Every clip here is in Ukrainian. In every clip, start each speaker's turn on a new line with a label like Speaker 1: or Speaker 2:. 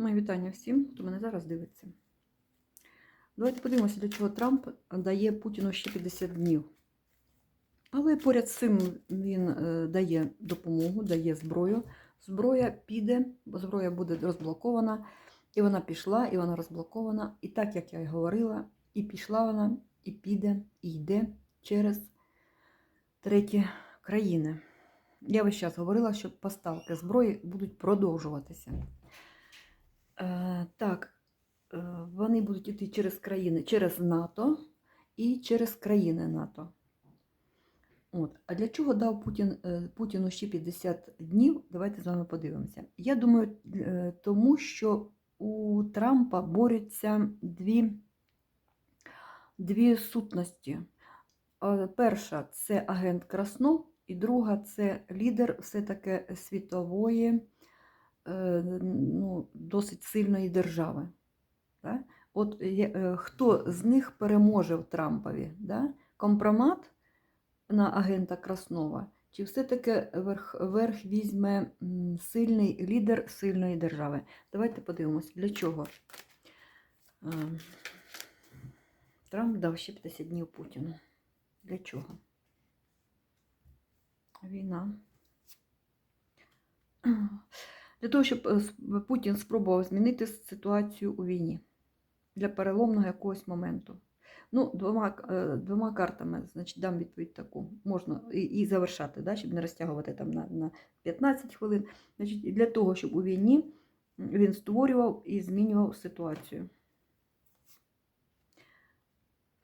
Speaker 1: Мої вітання всім, хто мене зараз дивиться. Давайте подивимося, для чого Трамп дає Путіну ще 50 днів. Але поряд з цим він е, дає допомогу, дає зброю. Зброя піде, бо зброя буде розблокована. І вона пішла, і вона розблокована. І так, як я і говорила, і пішла вона, і піде, і йде через треті країни. Я весь час говорила, що поставки зброї будуть продовжуватися. Е, так, е, вони будуть йти через країни, через НАТО і через країни НАТО. От. А для чого дав Путін, е, Путіну ще 50 днів? Давайте з вами подивимося. Я думаю, тому що у Трампа борються дві, дві сутності. Перша це агент Краснов, і друга це лідер все-таки світової, ну, досить сильної держави. Да? От е, хто з них переможе в Трампові? Да? Компромат на агента Краснова? Чи все-таки верх, верх візьме сильний лідер сильної держави? Давайте подивимося, для чого е, Трамп дав ще 50 днів Путіну. Для чого? Війна. Для того, щоб е, Путін спробував змінити ситуацію у війні для переломного якогось моменту. Ну, двома, е, двома картами, значить, дам відповідь таку. Можна і, і завершати, да, щоб не розтягувати там на, на 15 хвилин. Значить, для того, щоб у війні він створював і змінював ситуацію.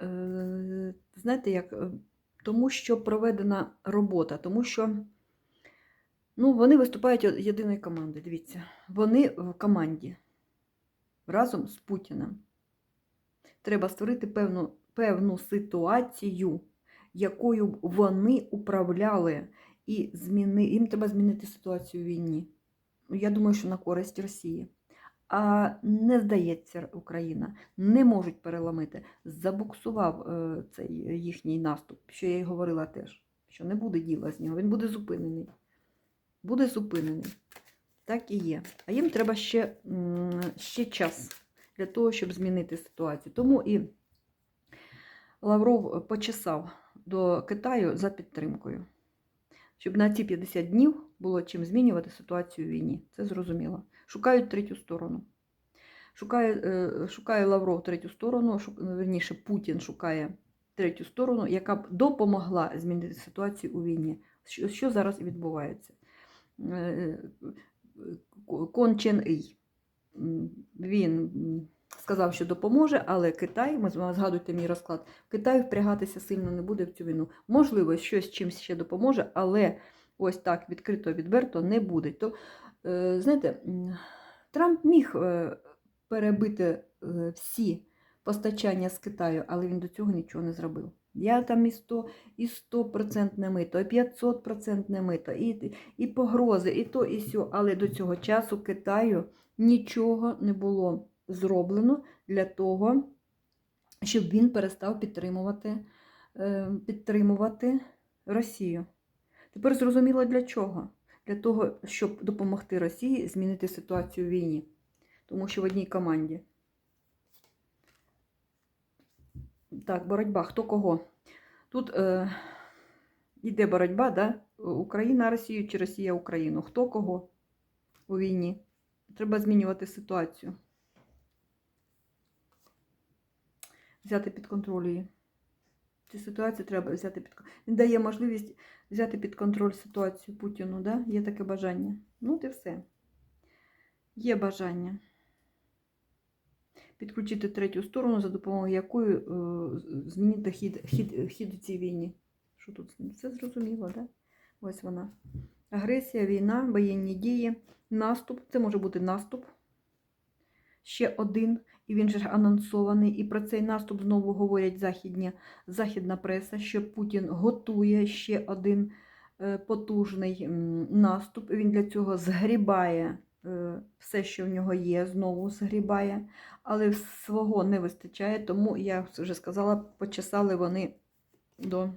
Speaker 1: Е, Знаєте, як? Тому що проведена робота, тому що ну, вони виступають єдиною командою. Дивіться, вони в команді разом з Путіним. Треба створити певну, певну ситуацію, якою б вони управляли, і зміни, їм треба змінити ситуацію в війні. Ну, Я думаю, що на користь Росії. А не здається, Україна не можуть переламити. Забуксував е, цей їхній наступ, що я й говорила теж, що не буде діла з нього, він буде зупинений. Буде зупинений. Так і є. А їм треба ще, ще час для того, щоб змінити ситуацію. Тому і Лавров почесав до Китаю за підтримкою, щоб на ці 50 днів було чим змінювати ситуацію в війні. Це зрозуміло. Шукають третю сторону. Шукає, е, шукає Лавров третю сторону, верніше Путін шукає третю сторону, яка б допомогла змінити ситуацію у війні. Що, що зараз відбувається? Е, Кон Чен Ій. Він сказав, що допоможе, але Китай, ми згадуйте мій розклад, Китай впрягатися сильно не буде в цю війну. Можливо, щось чимось ще допоможе, але ось так відкрито, відверто не буде. То, е, знаєте, Трамп міг е, перебити е, всі постачання з Китаю, але він до цього нічого не зробив. Я там і 100, і 100% мито, і 500% мито, і, і погрози, і то, і сьо. Але до цього часу Китаю нічого не було зроблено для того, щоб він перестав підтримувати, е, підтримувати Росію. Тепер зрозуміло для чого? Для того, щоб допомогти Росії змінити ситуацію в війні. Тому що в одній команді. Так, боротьба. Хто кого? Тут е, йде боротьба, да? Україна Росію чи Росія Україну. Хто кого у війні? Треба змінювати ситуацію. Взяти під контроль її. Цю ситуацію треба взяти під контроль. Він дає можливість взяти під контроль ситуацію Путіну, да? Є таке бажання. Ну, і все. Є бажання підключити третю сторону, за допомогою якої е, змінити хід, хід, хід у цій війні. Що тут? Все зрозуміло, да? Ось вона. Агресія, війна, воєнні дії, наступ. Це може бути наступ. Ще один, і він же анонсований. І про цей наступ знову говорять західні, західна преса, що Путін готує ще один е, потужний наступ. Він для цього згрібає все, що в нього є, знову згрібає, але свого не вистачає, тому я вже сказала, почесали вони до.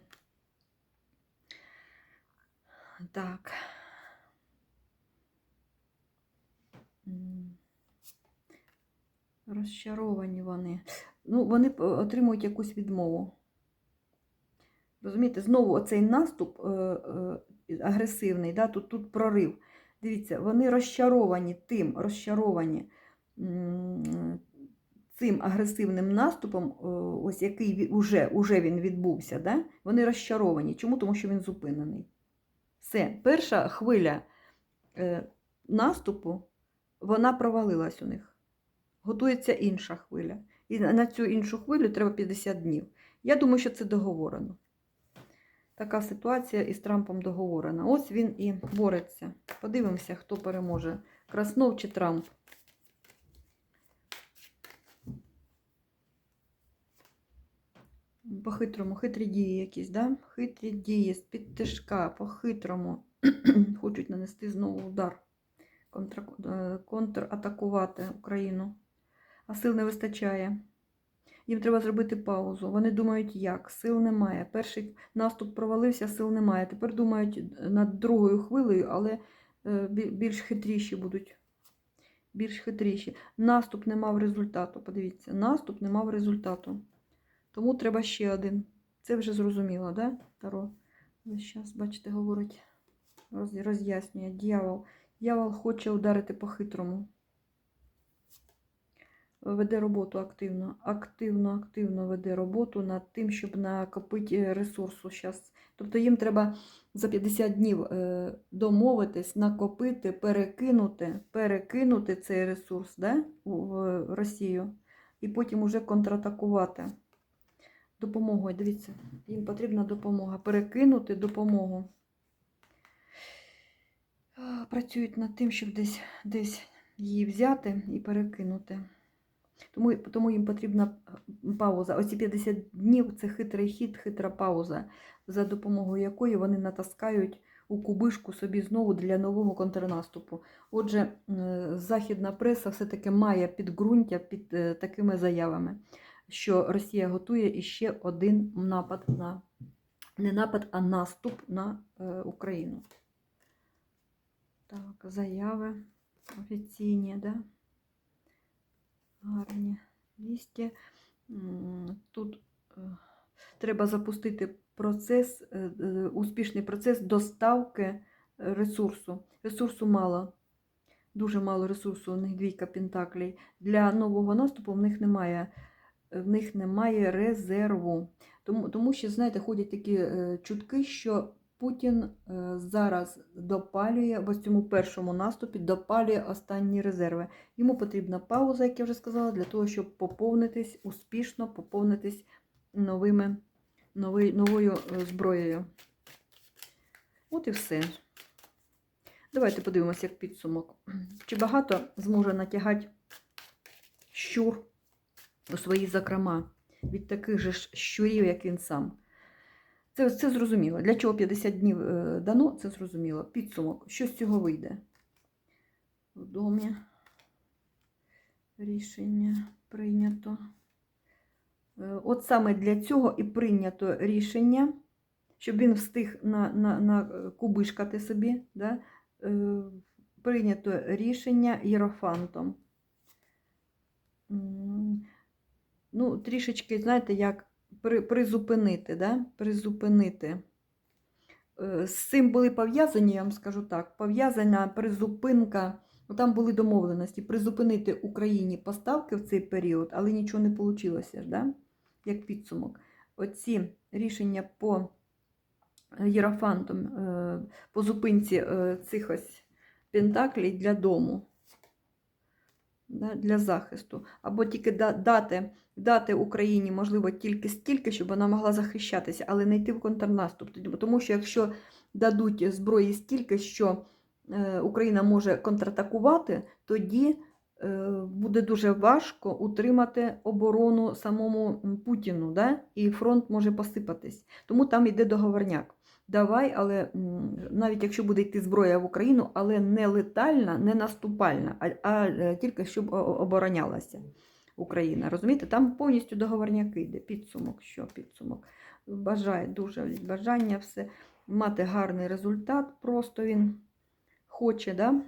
Speaker 1: Так. Розчаровані вони. Ну, вони отримують якусь відмову. Розумієте, знову оцей наступ е, е, агресивний, да, тут, тут прорив. Дивіться, вони розчаровані тим, розчаровані цим агресивним наступом, ось який уже, уже він відбувся. Да? Вони розчаровані. Чому? Тому що він зупинений. Все, перша хвиля е, наступу, вона провалилась у них. Готується інша хвиля. І на цю іншу хвилю треба 50 днів. Я думаю, що це договорено. Така ситуація із Трампом договорена. Ось він і бореться. Подивимося, хто переможе. Краснов чи Трамп. По-хитрому, хитрі дії якісь, да? Хитрі дії з під тишка, по-хитрому. Хочуть нанести знову удар, е, контратакувати Україну. А сил не вистачає. Їм треба зробити паузу. Вони думають, як. Сил немає. Перший наступ провалився, сил немає. Тепер думають над другою хвилею, але е, більш хитріші будуть. Більш хитріші. Наступ не мав результату. Подивіться, наступ не мав результату. Тому треба ще один. Це вже зрозуміло, да? Таро. Зараз, бачите, говорить, роз'яснює. Дьявол. Дьявол хоче ударити по-хитрому. Веде роботу активно. Активно, активно веде роботу над тим, щоб накопити ресурсу зараз. Тобто їм треба за 50 днів е, домовитись, накопити, перекинути, перекинути цей ресурс да, в Росію і потім уже контратакувати. Допомогою, дивіться, їм потрібна допомога. Перекинути допомогу. Працюють над тим, щоб десь, десь її взяти і перекинути. Тому, тому їм потрібна пауза. Оці 50 днів це хитрий хід, хитра пауза, за допомогою якої вони натаскають у кубишку собі знову для нового контрнаступу. Отже, західна преса все-таки має підґрунтя під е, такими заявами, що Росія готує іще один напад на не напад, а наступ на е, Україну. Так, заяви офіційні, да? Гарні вісті. Тут е, треба запустити процес, е, е, успішний процес доставки ресурсу. Ресурсу мало. Дуже мало ресурсу, у них двійка пентаклей. Для нового наступу в них немає, в них немає резерву. Тому, тому що, знаєте, ходять такі чутки, що Путін е, зараз допалює в цьому першому наступі, допалює останні резерви. Йому потрібна пауза, як я вже сказала, для того, щоб поповнитись, успішно поповнитись новими, нови, новою е, зброєю. От і все. Давайте подивимося, як підсумок. Чи багато зможе натягати щур у свої закрома від таких же щурів, як він сам? Це, це зрозуміло. Для чого 50 днів е, дано, це зрозуміло. Підсумок. Що з цього вийде? В домі рішення прийнято. Е, От саме для цього і прийнято рішення, щоб він встиг на, на, на е, кубишкати собі. Да? Прийнято рішення єрофантом. Ну, трішечки, знаєте, як при, призупинити, да? призупинити. Е, З цим були пов'язані, я вам скажу так, пов'язана призупинка, ну, там були домовленості, призупинити Україні поставки в цей період, але нічого не вийшло, да? як підсумок. Оці рішення по єрофантам, е, по зупинці е, цих ось пентаклей для дому, для захисту, або тільки дати дати Україні, можливо, тільки стільки, щоб вона могла захищатися, але не йти в контрнаступ. Тому що якщо дадуть зброї стільки, що е, Україна може контратакувати, тоді е, буде дуже важко утримати оборону самому Путіну, да? і фронт може посипатись. Тому там йде договорняк. Давай, але навіть якщо буде йти зброя в Україну, але не летальна, не наступальна, а, а е, тільки щоб оборонялася. Україна. Розумієте, там повністю договорняки йде. Підсумок, що підсумок. Бажає дуже бажання все мати гарний результат. Просто він хоче, да?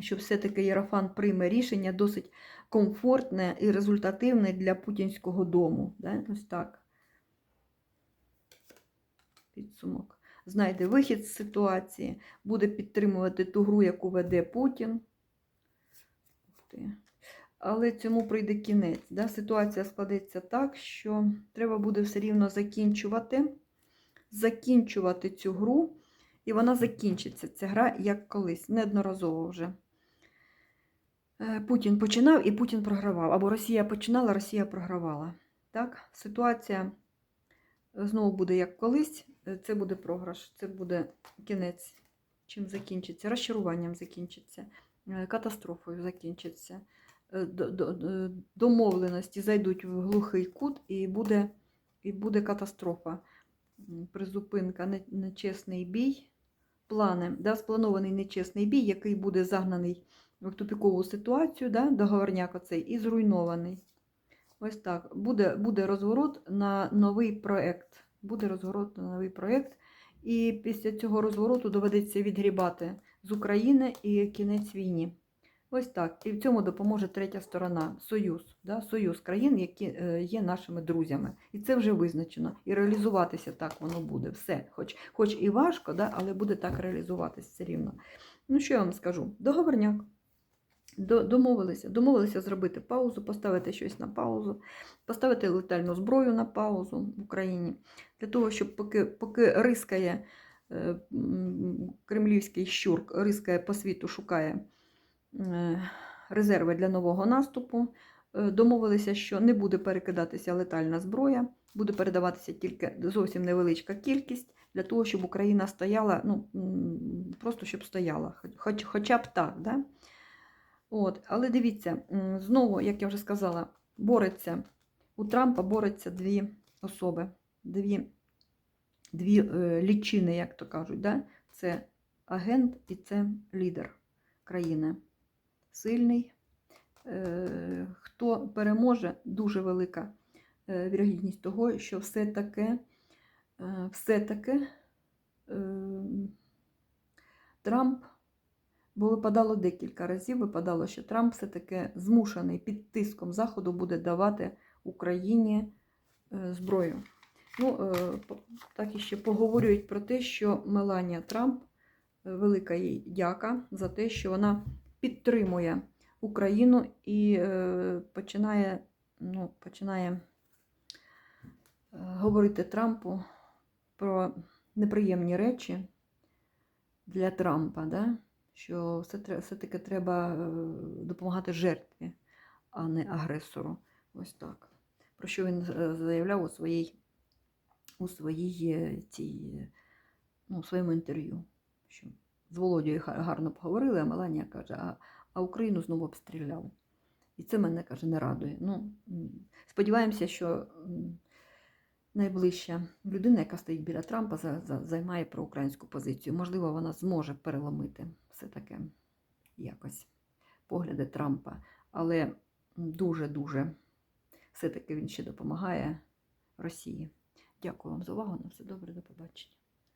Speaker 1: що все-таки Єрофан прийме рішення досить комфортне і результативне для путінського дому. Да? Ось так. Підсумок. Знайде вихід з ситуації, буде підтримувати ту гру, яку веде Путін. Але цьому прийде кінець. Да? Ситуація складеться так, що треба буде все рівно закінчувати, закінчувати цю гру, і вона закінчиться. Ця гра як колись, неодноразово вже. Е, Путін починав і Путін програвав. Або Росія починала, Росія програвала. Так? Ситуація знову буде як колись. Е, Це буде програш, це буде кінець. Чим закінчиться? Розчаруванням закінчиться, е, катастрофою закінчиться. Е, до- Домовленості зайдуть в глухий кут і буде, і буде катастрофа. Призупинка, нечесний бій. Плани, да, спланований нечесний бій, який буде загнаний в тупікову ситуацію, да, договорняк оцей, і зруйнований. Ось так. Буде, буде розворот на новий проєкт. Буде розворот на новий проєкт. І після цього розвороту доведеться відгрібати з України і кінець війні. Ось так. І в цьому допоможе третя сторона Союз. Да? Союз країн, які е, є нашими друзями. І це вже визначено. І реалізуватися так воно буде. Все. Хоч, хоч і важко, да? але буде так реалізуватися все рівно. Ну, що я вам скажу? Договорняк. Домовилися, домовилися зробити паузу, поставити щось на паузу, поставити летальну зброю на паузу в Україні для того, щоб поки, поки рискає е, кремлівський щурк, рискає по світу, шукає резерви для нового наступу. е, Домовилися, що не буде перекидатися летальна зброя, буде передаватися тільки зовсім невеличка кількість для того, щоб Україна стояла, ну просто щоб стояла, хоч, хоча б так. Да? От, але дивіться, знову, як я вже сказала, бореться у Трампа бореться дві особи, дві, дві е, лічини, як то кажуть. Да? Це агент і це лідер країни. Сильний. Е, хто переможе, дуже велика е, вірогідність того, що все-таки е, все-таки е, Трамп Бо випадало декілька разів, випадало, що Трамп все-таки змушений під тиском Заходу буде давати Україні зброю. Ну, так і ще поговорюють про те, що Меланія Трамп, велика їй дяка за те, що вона підтримує Україну і е, починає, ну, починає е, говорити Трампу про неприємні речі для Трампа. Да? що все, все-таки треба е, допомагати жертві, а не агресору. Ось так. Про що він заявляв у своїй, у своїй цій, ну, своєму інтерв'ю. З Володією гарно поговорили, а Меланія каже, а, а Україну знову обстріляв. І це мене каже, не радує. Ну, сподіваємося, що найближча людина, яка стоїть біля Трампа, за- за- займає проукраїнську позицію. Можливо, вона зможе переломити все таке якось погляди Трампа. Але дуже-дуже все-таки він ще допомагає Росії. Дякую вам за увагу. На все добре, до побачення.